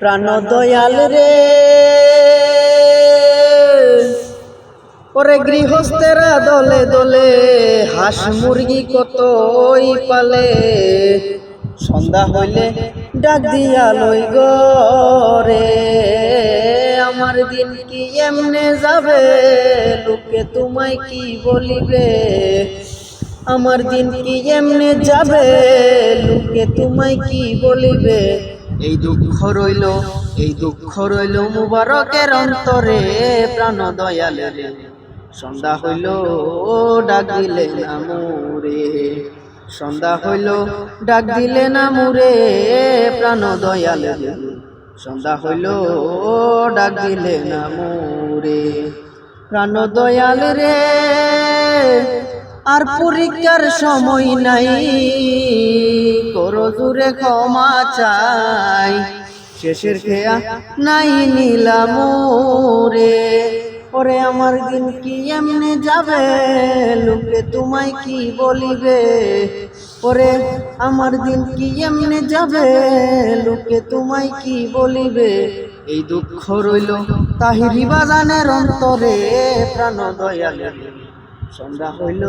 প্রাণ দয়াল রে। ওরে গৃহস্থেরা দলে দলে হাঁস মুরগি কতই পালে। সন্ধ্যা হইলে ডাক দিয়া লই গরে আমার দিন কি এমনে যাবে? লোকে তোমায় কি বলিবে? আমার দিন কি এমনে যাবে? লোকে তোমায় কি বলিবে? এই দুঃখ রইল, এই দুঃখ রইল মুবারকের অন্তরে প্রাণ দয়ালে রে সন্ধ্যা হইল ডাক দিলে না মুরে। সন্ধ্যা হইল ডাক দিলে না মুরে প্রাণ দয়ালে রে সন্ধ্যা হইল ডাক দিলে না প্রাণ দয়াল রে আর পরীক্ষার সময় নাই। করো জুড়ে ক্ষমা চাই। শেষের খেয়া নাই নিলাম রে ওরে, আমার দিন কি এমনি যাবে? লোকে তোমায় কি বলিবে? ওরে, আমার দিন কি এমনি যাবে? লোকে তোমায় কি বলিবে? এই দুঃখ রইল তাহিরি বাজানের অন্তরে, প্রাণ দয়ালে সন্ধ্যা হইল